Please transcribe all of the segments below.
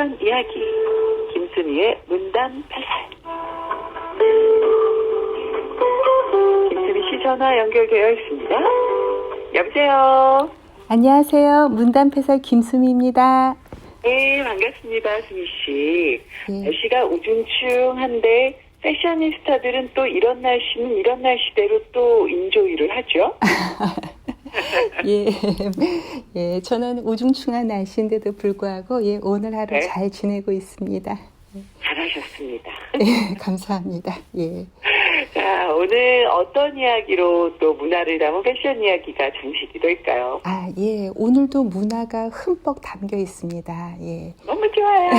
패션 이야기 김수미의 문담 패살 김수미 씨 전화 연결되어 있습니다. 여보세요. 안녕하세요. 문단 패설 김수미입니다. 네 반갑습니다 수미 씨. 예. 날씨가 우중충한데 패셔니스타들은 또 이런 날씨는 이런 날씨대로 또 인조이를 하죠. 예, 예, 저는 우중충한 날씨인데도 불구하고 예, 오늘 하루 네. 잘 지내고 있습니다. 잘하셨습니다. 예, 감사합니다. 예. 자, 오늘 어떤 이야기로 또 문화를 담은 패션 이야기가 장식이 될까요? 아, 예, 오늘도 문화가 흠뻑 담겨 있습니다. 예, 너무 좋아요.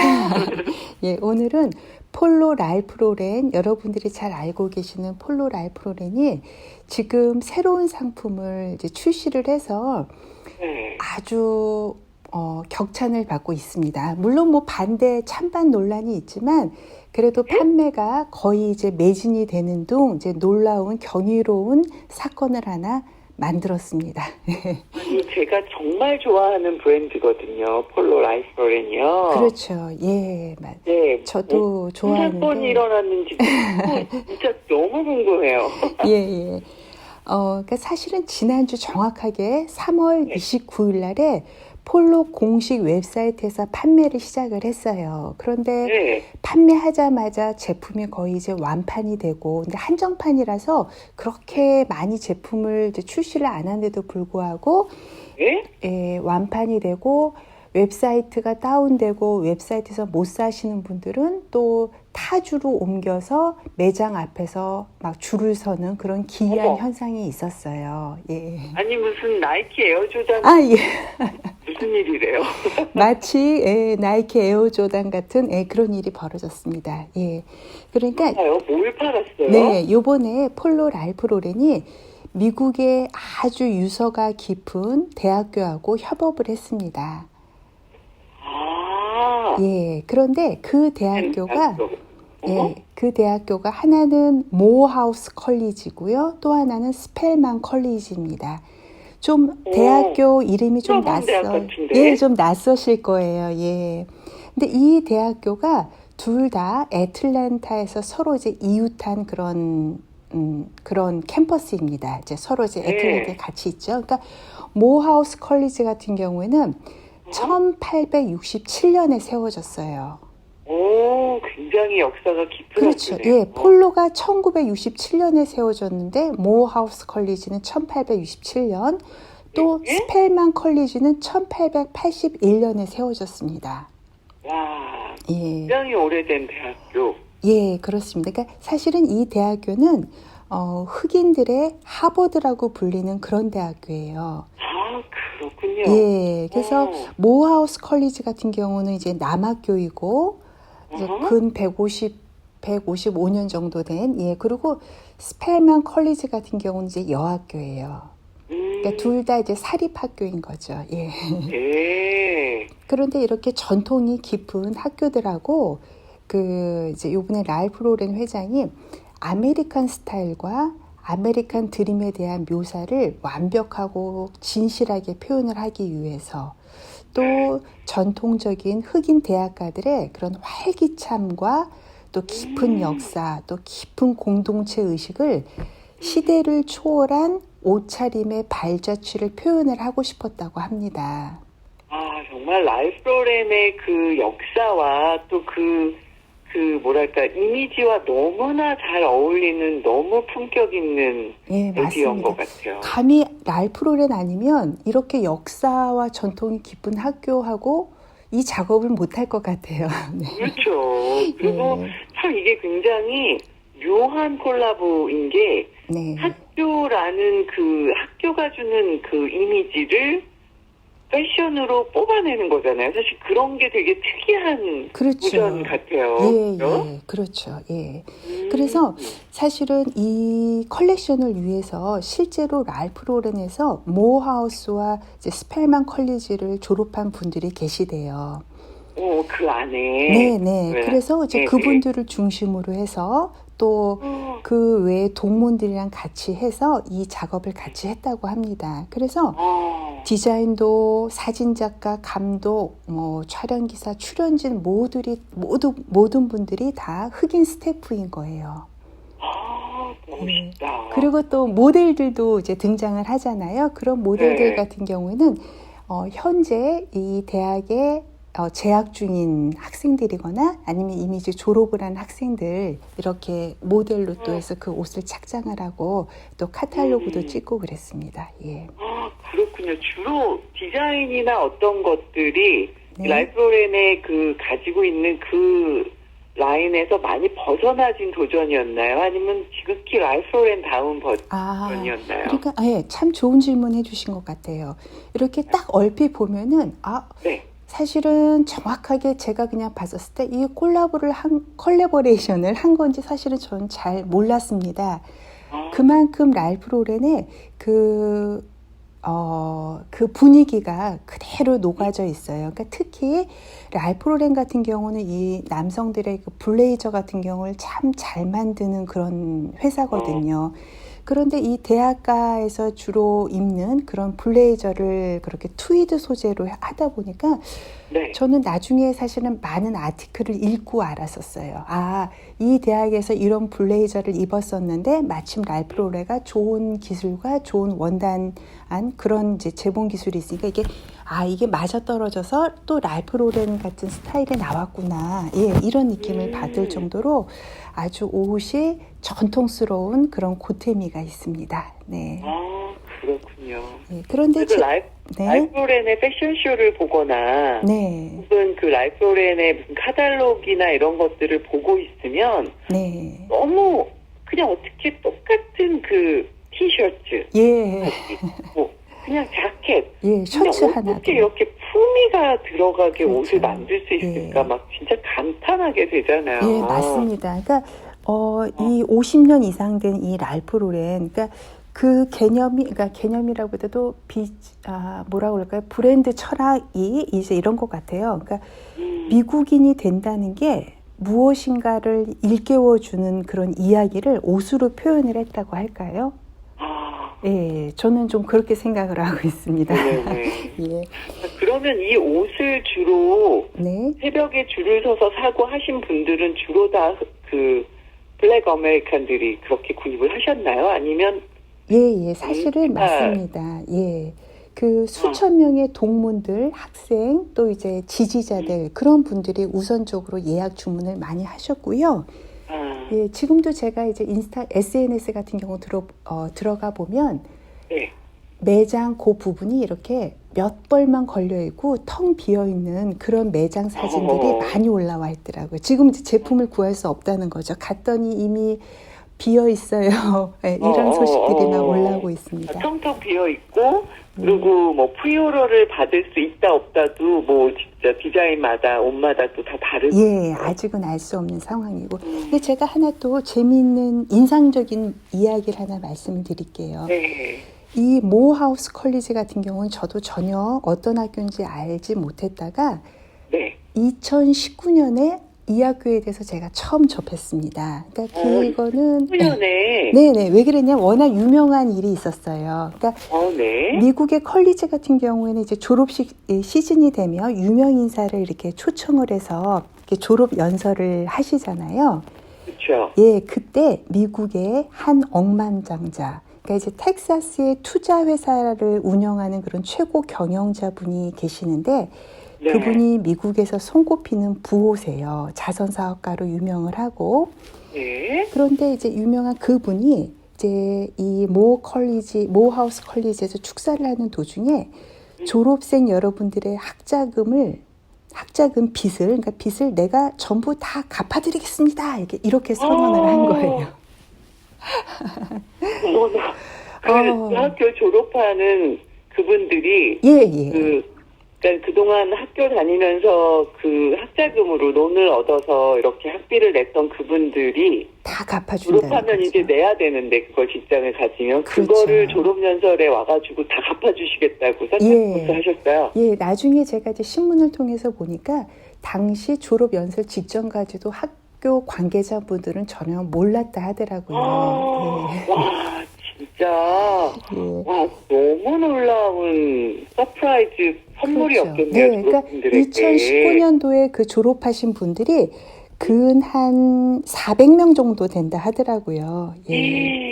예, 오늘은 폴로 랄프로렌 여러분들이 잘 알고 계시는 폴로 랄프로렌이 지금 새로운 상품을 이제 출시를 해서 네. 아주 어, 격찬을 받고 있습니다. 물론 뭐 반대 찬반 논란이 있지만 그래도 판매가 거의 이제 매진이 되는 둥 이제 놀라운 경이로운 사건을 하나 만들었습니다. 아니, 제가 정말 좋아하는 브랜드거든요. 폴로 라이프로렌이요. 그렇죠. 예, 맞. 네. 저도 무슨 좋아하는데. 사건이 일어났는지 진짜 너무 궁금해요. 예, 예. 어, 그러니까 사실은 지난주 정확하게 3월 네. 29일 날에 폴로 공식 웹사이트에서 판매를 시작을 했어요. 그런데 네. 판매하자마자 제품이 거의 이제 완판이 되고, 근데 한정판이라서 그렇게 많이 제품을 이제 출시를 안 한데도 불구하고, 네? 예, 완판이 되고, 웹사이트가 다운되고, 웹사이트에서 못 사시는 분들은 또 타주로 옮겨서 매장 앞에서 막 줄을 서는 그런 기이한 어머. 현상이 있었어요. 예. 아니 무슨 나이키 에어조단 아, 예. 무슨 일이래요? 마치 예, 나이키 에어조단 같은 예, 그런 일이 벌어졌습니다. 예. 그러니까. 뭘 팔았어요? 네, 요번에 폴로 랄프 로렌이 미국의 아주 유서가 깊은 대학교하고 협업을 했습니다. 아. 예, 그런데 그 대학교가 어? 예, 그 대학교가 하나는 모하우스 컬리지고요. 또 하나는 스펠만 컬리지입니다. 좀 오, 대학교 이름이 좀 같은데? 예, 좀 낯서실 거예요. 예. 근데 이 대학교가 둘 다 애틀랜타에서 서로 이제 이웃한 그런 음, 그런 캠퍼스입니다. 이제 서로 이제 네. 애틀랜타에 같이 있죠. 그러니까 모하우스 컬리지 같은 경우에는 1867년에 세워졌어요. 오, 굉장히 역사가 깊은 그렇죠. 학교네요. 예, 폴로가 1967년에 세워졌는데 모하우스 컬리지는 1867년, 또 예? 스펠만 컬리지는 1881년에 세워졌습니다. 와, 예, 굉장히 오래된 대학교. 예, 그렇습니다. 그러니까 사실은 이 대학교는 어, 흑인들의 하버드라고 불리는 그런 대학교예요. 아, 그렇군요. 예, 그래서 어. 모하우스 컬리지 같은 경우는 이제 남학교이고 이제 어허. 근 150, 155년 정도 된, 예, 그리고 스펠만 컬리지 같은 경우는 이제 여학교예요. 음, 그러니까 둘 다 이제 사립 학교인 거죠. 예. 예. 그런데 이렇게 전통이 깊은 학교들하고 그 이제 요번에 랄프 로렌 회장이 아메리칸 스타일과 아메리칸 드림에 대한 묘사를 완벽하고 진실하게 표현을 하기 위해서 또 전통적인 흑인 대학가들의 그런 활기참과 또 깊은 음. 역사, 또 깊은 공동체 의식을 시대를 초월한 옷차림의 발자취를 표현을 하고 싶었다고 합니다. 아, 정말 라이프로렌의 그 역사와 또 그, 그, 뭐랄까, 이미지와 너무나 잘 어울리는 너무 품격 있는 예, 아이디어인 것. 같아요. 감히 랄프로렌 아니면 이렇게 역사와 전통이 깊은 학교하고 이 작업을 못할 것 같아요. 네. 그렇죠. 그리고 예, 참 이게 굉장히 묘한 콜라보인 게 네. 학교라는 그 학교가 주는 그 이미지를 패션으로 뽑아내는 거잖아요. 사실 그런 게 되게 특이한 그렇죠. 도전 같아요. 예, 그죠? 예, 그렇죠. 예. 음. 그래서 사실은 이 컬렉션을 위해서 실제로 랄프 로렌에서 모하우스와 스펠만 컬리지를 졸업한 분들이 계시대요. 어, 그 안에 네, 네. 네. 그래서 이제 네, 그분들을 중심으로 해서 또 어, 그 외에 동문들이랑 같이 해서 이 작업을 같이 했다고 합니다. 그래서 어, 디자인도 사진 작가, 감독, 뭐 촬영 기사, 출연진 모두리 모두 모든 분들이 다 흑인 스태프인 거예요. 아, 멋있다. 그리고 또 모델들도 이제 등장을 하잖아요. 그런 모델들 네. 같은 경우에는 어, 현재 이 대학에 어, 재학 중인 학생들이거나 아니면 이미 이제 졸업을 한 학생들 이렇게 모델로 또 해서 그 옷을 착장을 하고 또 카탈로그도 음. 찍고 그랬습니다. 예. 아, 그렇군요. 주로 디자인이나 어떤 것들이 네. 라이프로렌의 그 가지고 있는 그 라인에서 많이 벗어나진 도전이었나요? 아니면 지극히 라이프로렌 다운 아, 버전이었나요? 그러니까 예, 참 좋은 질문 해주신 것 같아요. 이렇게 딱 얼핏 보면은 아 네. 사실은 정확하게 제가 그냥 봤었을 때 이 콜라보를 한 콜라보레이션을 한 건지 사실은 저는 잘 몰랐습니다. 아, 그만큼 랄프 로렌의 그, 어, 그 분위기가 그대로 녹아져 있어요. 그러니까 특히 랄프 로렌 같은 경우는 이 남성들의 그 블레이저 같은 경우를 참 잘 만드는 그런 회사거든요. 그런데 이 대학가에서 주로 입는 그런 블레이저를 그렇게 트위드 소재로 하다 보니까 네. 저는 나중에 사실은 많은 아티클을 읽고 알았었어요. 아, 이 대학에서 이런 블레이저를 입었었는데 마침 랄프 로레가 좋은 기술과 좋은 원단한 그런 이제 재봉 기술이 있으니까 이게 아, 이게 맞아 떨어져서 또 랄프 로렌 같은 스타일이 나왔구나. 예, 이런 느낌을 음. 받을 정도로 아주 옷이 전통스러운 그런 고태미가 있습니다. 네. 아, 그렇군요. 예, 그런데 제, 라이프, 네. 라이프로렌의 패션쇼를 보거나 네. 혹은 그 라이프로렌의 무슨 카탈로그나 이런 것들을 보고 있으면 네. 너무 그냥 어떻게 똑같은 그 티셔츠, 예. 뭐 그냥 자켓, 예, 셔츠 하나도. 어떻게 이렇게 품위가 들어가게 그렇죠. 옷을 만들 수 있을까 예. 막 진짜 감탄하게 되잖아요. 예, 맞습니다. 그러니까 어, 이 50년 이상 된 이 랄프 로렌, 그러니까 그 개념이, 그러니까 개념이라고 해도 비, 아, 뭐라고 그럴까요? 브랜드 철학이 이제 이런 것 같아요. 그러니까 음, 미국인이 된다는 게 무엇인가를 일깨워주는 그런 이야기를 옷으로 표현을 했다고 할까요? 아, 예, 저는 좀 그렇게 생각을 하고 있습니다. 네네. 예, 그러면 이 옷을 주로 네, 새벽에 줄을 서서 사고 하신 분들은 주로 다 그 블랙 아메리칸들이 그렇게 구입을 하셨나요? 아니면 예, 예, 사실은 음, 맞습니다. 예. 그 수천 명의 동문들, 학생, 또 이제 지지자들, 그런 분들이 우선적으로 예약 주문을 많이 하셨고요. 아, 예, 지금도 제가 이제 인스타, SNS 같은 경우 들어, 어, 들어가 보면 네. 매장 그 부분이 이렇게 몇 벌만 걸려 있고 텅 비어 있는 그런 매장 사진들이 어허. 많이 올라와 있더라고요. 지금 이제 제품을 구할 수 없다는 거죠. 갔더니 이미 비어 있어요. 예, 이런 어, 소식들이 막 어, 어. 올라오고 있습니다. 텅텅 비어 있고 그리고 뭐 프리오더를 받을 수 있다 없다도 뭐 진짜 디자인마다 옷마다 또 다 다르고 예, 아직은 알 수 없는 상황이고. 근데 제가 하나 또 재미있는 인상적인 이야기를 하나 말씀을 드릴게요. 네. 이 모하우스 컬리지 같은 경우는 저도 전혀 어떤 학교인지 알지 못했다가 네. 2019년에 이 학교에 대해서 제가 처음 접했습니다. 그러니까 어, 그거는 후년에 네 네 왜 그랬냐 워낙 유명한 일이 있었어요. 그러니까 어, 네. 미국의 컬리지 같은 경우에는 이제 졸업식 시즌이 되면 유명 인사를 이렇게 초청을 해서 이렇게 졸업 연설을 하시잖아요. 그렇죠. 예, 그때 미국의 한 억만장자, 그러니까 이제 텍사스의 투자 회사를 운영하는 그런 최고 경영자분이 계시는데 네. 그분이 미국에서 손꼽히는 부호세요. 자선 사업가로 유명을 하고 네. 그런데 이제 유명한 그분이 이제 이 모 컬리지, 모하우스 컬리지에서 축사를 하는 도중에 졸업생 여러분들의 학자금을 학자금 빚을 그러니까 빚을 내가 전부 다 갚아드리겠습니다. 이렇게 이렇게 선언을 한 어. 거예요. 그, 어. 그 학교 졸업하는 그분들이 예, 예. 그 그러니까 그동안 학교 다니면서 그 학자금으로 론을 얻어서 이렇게 학비를 냈던 그분들이 다 갚아준다는 졸업하면 거죠. 이제 내야 되는데 그걸 직장을 가지면 그 그렇죠. 거를 졸업연설에 와가지고 다 갚아주시겠다고 예. 선택부터 하셨어요. 예, 나중에 제가 이제 신문을 통해서 보니까 당시 졸업 연설 직전까지도 학 학교 관계자분들은 전혀 몰랐다 하더라고요. 아, 네. 와, 진짜. 예. 와, 너무 놀라운 서프라이즈 선물이 그렇죠. 네, 그러니까 졸업생들에게. 2019년도에 그 졸업하신 분들이 근한 400명 정도 된다 하더라고요. 예.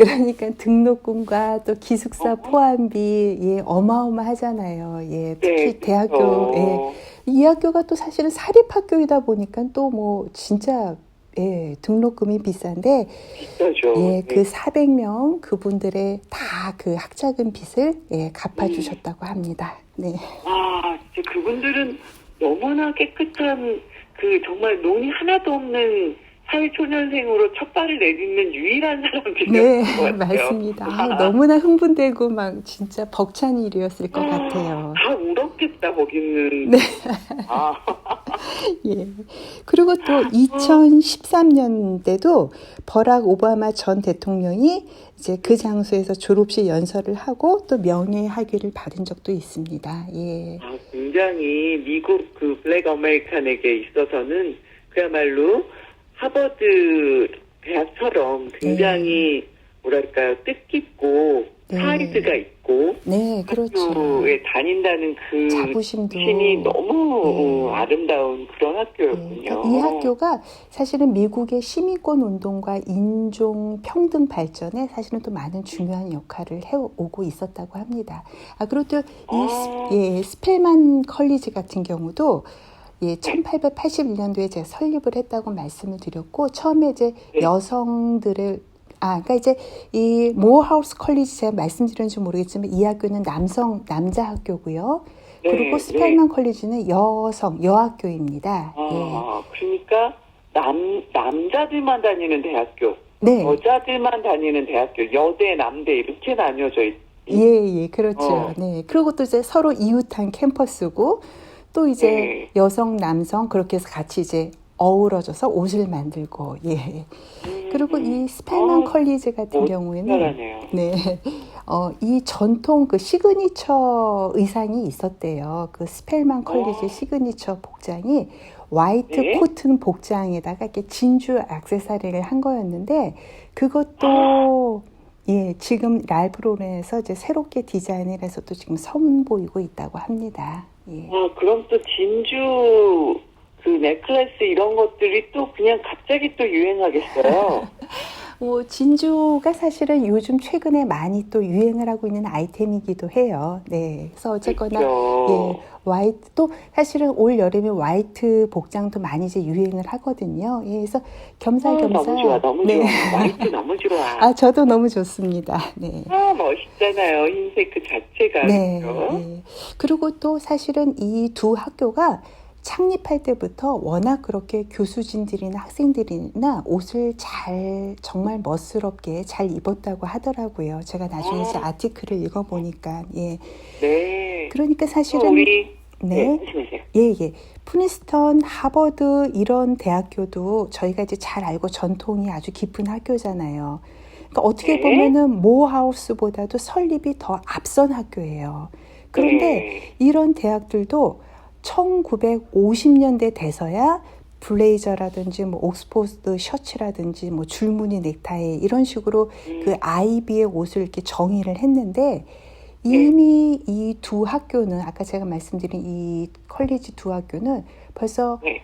예. 와, 그러니까 등록금과 또 기숙사 어? 포함비 예 어마어마하잖아요. 예 특히 네, 대학교 예. 어, 이 학교가 또 사실은 사립학교이다 보니까 또 뭐 진짜 예 등록금이 비싼데 비싸죠. 예 네. 그 400명 그분들의 다 그 학자금 빚을 예 갚아 주셨다고 합니다. 네. 와, 진짜 그분들은 너무나 깨끗한 그 정말 논이 하나도 없는 사회초년생으로 첫 발을 내딛는 유일한 사람들이었을 네, 것 같아요. 맞습니다. 아, 너무나 흥분되고 막 진짜 벅찬 일이었을 것 아, 같아요. 다 울었겠다, 거기는. 네. 아, 예. 그리고 또 2013년대도 버락 오바마 전 대통령이 이제 그 장소에서 졸업식 연설을 하고 또 명예 학위를 받은 적도 있습니다. 예. 아, 굉장히 미국 그 블랙 아메리칸에게 있어서는 그야말로 하버드 대학처럼 굉장히 뭐랄까요 뜻깊고 네. 프라이드가 있고 네, 그렇죠. 학교에 다닌다는 그 자부심도 신이 너무 네. 어, 아름다운 그런 예, 학교였군요. 그러니까 이 학교가 사실은 미국의 시민권 운동과 인종 평등 발전에 사실은 또 많은 중요한 역할을 해오고 있었다고 합니다. 아, 그리고 또이 아. 예, 스펠만 컬리지 같은 경우도 예, 1881년도에 제가 설립을 했다고 말씀을 드렸고 처음에 이제 네. 여성들을 아, 그러니까 이제 이 모어하우스 컬리지 제가 말씀드렸는지 모르겠지만 이 학교는 남성 남자 학교고요. 네, 그리고 네. 스펠만 컬리지는 여성 여학교입니다. 예. 아, 그러니까 남 남자들만 다니는 대학교, 네. 여자들만 다니는 대학교, 여대, 남대 이렇게 나뉘어져 있. 예, 예, 그렇죠. 어. 네. 그리고 또 이제 서로 이웃한 캠퍼스고 또 이제 네. 여성, 남성 그렇게 해서 같이 이제 어우러져서 옷을 만들고 예. 그리고 이 스펠만 어, 컬리지 같은 어, 경우에는 잘하네요. 네. 어, 이 전통 그 시그니처 의상이 있었대요. 그 스펠만 컬리지 어. 시그니처 복장이 화이트 네. 코튼 복장에다가 이렇게 진주 액세서리를 한 거였는데 그것도 예, 지금 랄프 로렌에서 이제 새롭게 디자인을 해서 또 지금 선보이고 있다고 합니다. 예. 아, 그럼 또 진주 그 넥클래스 이런 것들이 또 그냥 갑자기 또 유행하겠어요. 뭐 진주가 사실은 요즘 최근에 많이 또 유행을 하고 있는 아이템이기도 해요. 네. 그래서 어쨌거나 그렇죠. 예, 화이트 또 사실은 올 여름에 화이트 복장도 많이 이제 유행을 하거든요. 예, 그래서 아, 겸사겸사. 너무 좋아, 너무 네. 좋아. 화이트 너무 좋아. 아, 저도 너무 좋습니다. 네. 아, 멋있잖아요. 흰색 그 자체가. 네. 그죠? 예. 그리고 또 사실은 이 두 학교가 창립할 때부터 워낙 그렇게 교수진들이나 학생들이나 옷을 잘 정말 멋스럽게 잘 입었다고 하더라고요. 제가 나중에 이제 아. 아티클을 읽어보니까 예. 네. 그러니까 또 사실은 우리 네. 네. 예, 예. 프린스턴, 하버드 이런 대학교도 저희가 이제 잘 알고 전통이 아주 깊은 학교잖아요. 그러니까 어떻게 네. 보면은 모하우스보다도 설립이 더 앞선 학교예요. 그런데 네. 이런 대학들도 1950년대 돼서야 블레이저라든지 뭐 옥스포드 셔츠라든지 뭐 줄무늬 넥타이 이런 식으로 음. 그 아이비의 옷을 이렇게 정의를 했는데 이미 이두 학교는 아까 제가 말씀드린 이 컬리지 두 학교는 벌써 네.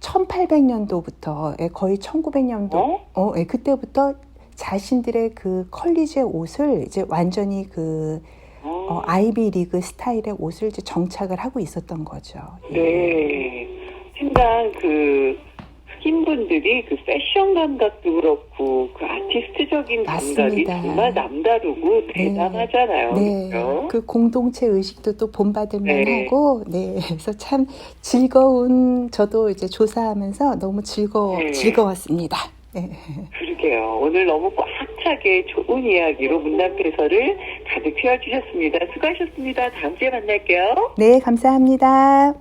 1800년도부터 예, 거의 1900년도 어? 어, 예, 그때부터 자신들의 그 컬리지의 옷을 이제 완전히 그 어, 어, 아이비 리그 스타일의 옷을 이제 정착을 하고 있었던 거죠. 예. 네. 생각 그 흑인 분들이 그 패션 감각도 그렇고 그 아티스트적인 감각이 맞습니다. 정말 남다르고 대단하잖아요. 네, 그죠? 그 공동체 의식도 또 본받을 네. 만하고, 네, 그래서 참 즐거운 저도 이제 조사하면서 너무 즐거 네. 즐거웠습니다. 네. 그러게요. 오늘 너무 꽉 차게 좋은 이야기로 문단패설을 가득 채워주셨습니다. 수고하셨습니다. 다음 주에 만날게요. 네, 감사합니다.